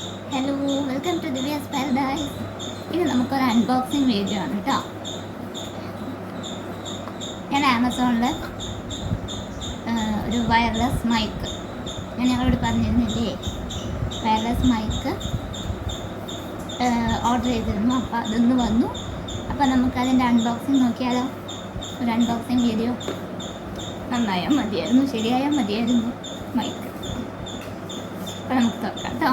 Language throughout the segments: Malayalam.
Hello welcome to Divya's paradise ഇത് നമുക്കൊരു അൺബോക്സിങ് വീഡിയോ ആണ് കേട്ടോ ഞാൻ ആമസോണിൽ ഒരു വയർലെസ് മൈക്ക് ഞാൻ ഞങ്ങളോട് പറഞ്ഞിരുന്നില്ലേ? വയർലെസ് മൈക്ക് ഓർഡർ ചെയ്തിരുന്നു. അപ്പോൾ അതൊന്ന് വന്നു. അപ്പോൾ നമുക്കതിന്റെ അൺബോക്സിങ് നോക്കിയാലോ? ഒരു അൺബോക്സിങ് വീഡിയോ നന്നായാൽ മതിയായിരുന്നു ശരിയായാൽ മതിയായിരുന്നു മൈക്ക് അപ്പോൾ നമുക്ക് തുറക്കാം കേട്ടോ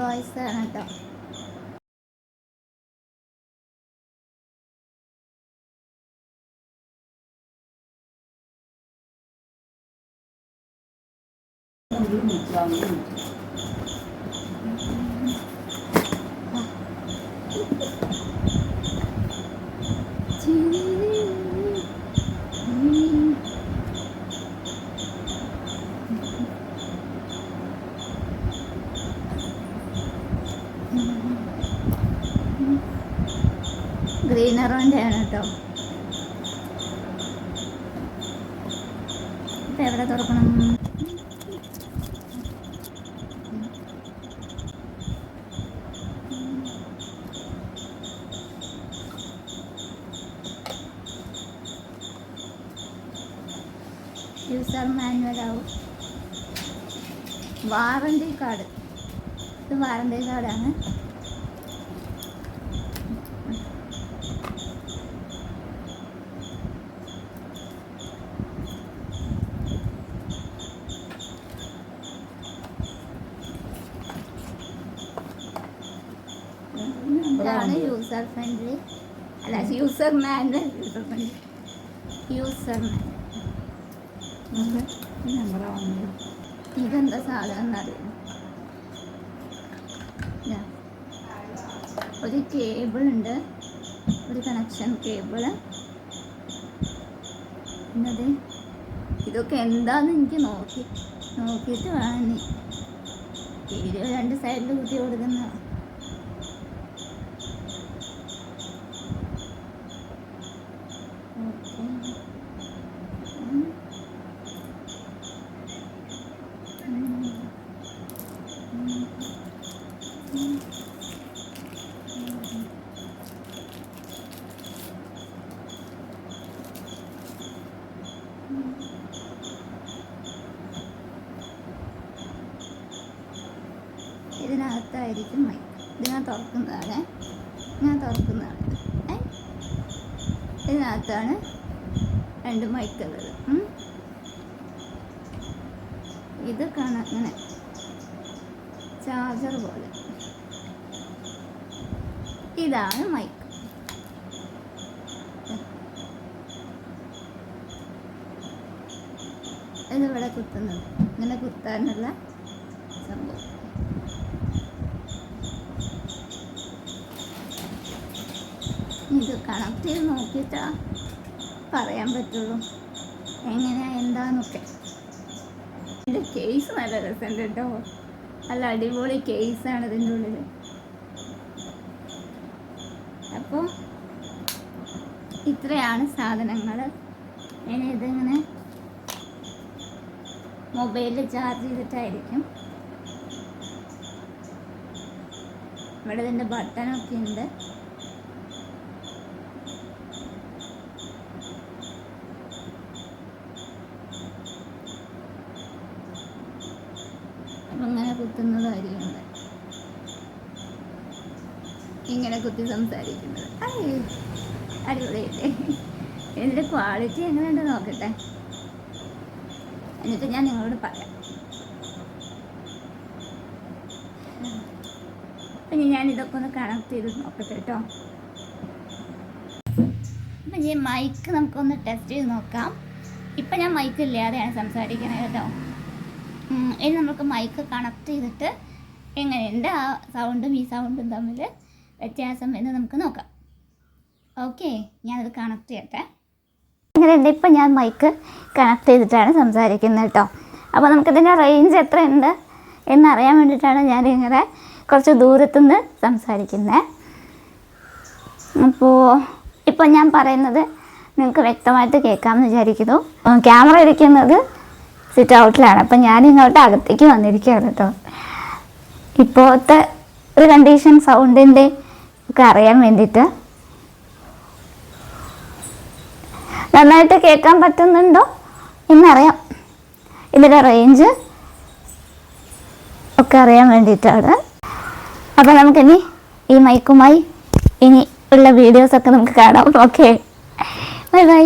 ഇത് ഇൻവോയ്സ് ആണ് കേട്ടോ. ഗ്രീനറിന്റെ ആണ് കേട്ടോ. ഇപ്പം എവിടെ തുറക്കണം? യൂസർ മാനുവൽ ആവും. വാറണ്ടി കാർഡ് ഇത് വാറണ്ടി കാർഡാണ് ഇതാണ് യൂസർ ഫ്രണ്ട്ലി അല്ല user manual user friendly user manual ഇതെന്താ സാധനം ഇതാ. ഒരു കേബിൾ ഉണ്ട്. ഒരു കണക്ഷൻ കേബിൾ എന്നത് ഇതൊക്കെ എന്താന്ന് എനിക്ക് നോക്കി നോക്കിയിട്ട് വേണം വീഡിയോ രണ്ട് സൈഡിൽ കുത്തി കൊടുക്കുന്ന ഇതിനകത്തായിരിക്കും മൈക്ക് ഇത് ഞാൻ തുറക്കുന്നതാണ്. ഞാൻ തുറക്കുന്നതാണ്. ഇതിനകത്താണ് രണ്ട് മൈക്കുള്ളത് ഇത് കാണാം ഇങ്ങനെ ചാർജർ പോലെ. ഇതാണ് മൈക്ക് ഇതിവിടെ കുത്തുന്നത്. ഇങ്ങനെ കുത്താനുള്ള സംഭവം. ഇത് കണക്ട് ചെയ്ത് നോക്കിയിട്ടാ പറയാൻ പറ്റുള്ളൂ. എങ്ങനെയാ എന്താന്നൊക്കെ. ഇതിന്റെ കേസ് നല്ല രസമുണ്ട് കേട്ടോ നല്ല അടിപൊളി കേസാണ് ഇതിന്റെ ഉള്ളിൽ അപ്പോൾ ഇത്രയാണ് സാധനങ്ങൾ ഇനി ഇതിങ്ങനെ മൊബൈലിൽ ചാർജ് ചെയ്തിട്ടായിരിക്കും. ഇവിടെ ഇതിന്റെ ബട്ടണൊക്കെ ഉണ്ട് അപ്പം ഇങ്ങനെ കുത്തുന്നതായിരിക്കും ഇവിടെ. ഇങ്ങനെ കുത്തി സംസാരിക്കുന്നത്. അടിപൊളിയല്ലേ ഇതിന്റെ ക്വാളിറ്റി എങ്ങനെയുണ്ട് നോക്കട്ടെ. എന്നിട്ട് ഞാൻ നിങ്ങളോട് പറയാം. ഇനി ഞാൻ ഇതൊക്കെ ഒന്ന് കണക്ട് ചെയ്ത് നോക്കട്ടെ കേട്ടോ. അപ്പം ഈ മൈക്ക് നമുക്കൊന്ന് ടെസ്റ്റ് ചെയ്ത് നോക്കാം. ഇപ്പം ഞാൻ മൈക്ക് ഇല്ലാതെയാണ് സംസാരിക്കുന്നത് കേട്ടോ. ഇനി നമുക്ക് മൈക്ക് കണക്ട് ചെയ്തിട്ട് എങ്ങനെയുണ്ട് ആ സൗണ്ടും ഈ സൗണ്ടും തമ്മിൽ വ്യത്യാസം എന്ന് നമുക്ക് നോക്കാം. ഓക്കെ ഞാനത് കണക്ട് ചെയ്യട്ടെ. ഇങ്ങനെയുണ്ട് ഇപ്പം ഞാൻ മൈക്ക് കണക്ട് ചെയ്തിട്ടാണ് സംസാരിക്കുന്നത് കേട്ടോ. അപ്പോൾ നമുക്കിതിന്റെ റേഞ്ച് എത്രയുണ്ട് എന്നറിയാൻ വേണ്ടിയിട്ടാണ് ഞാൻ ഇങ്ങനെ കുറച്ച് ദൂരത്തുനിന്ന് സംസാരിക്കുന്നത് അപ്പോൾ ഇപ്പം ഞാൻ പറയുന്നത് നിങ്ങൾക്ക് വ്യക്തമായിട്ട് കേൾക്കാമെന്ന് വിചാരിക്കുന്നു. ക്യാമറ ഇരിക്കുന്നത് സിറ്റ് ഔട്ടിലാണ് അപ്പം ഞാൻ ഇങ്ങോട്ട് അകത്തേക്ക് വന്നിരിക്കുകയാണ് കേട്ടോ ഇപ്പോഴത്തെ ഒരു കണ്ടീഷൻ സൗണ്ടിന്റെ ഒക്കെ അറിയാൻ വേണ്ടിയിട്ട്. നന്നായിട്ട് കേൾക്കാൻ പറ്റുന്നുണ്ടോ? എന്നറിയാം. ഇതിന്റെ റേഞ്ച് ഒക്കെ അറിയാൻ വേണ്ടിയിട്ടാണ്. അപ്പോൾ നമുക്കിനി ഈ മൈക്കുമായി ഇനി ഉള്ള വീഡിയോസൊക്കെ നമുക്ക് കാണാം. Okay bye bye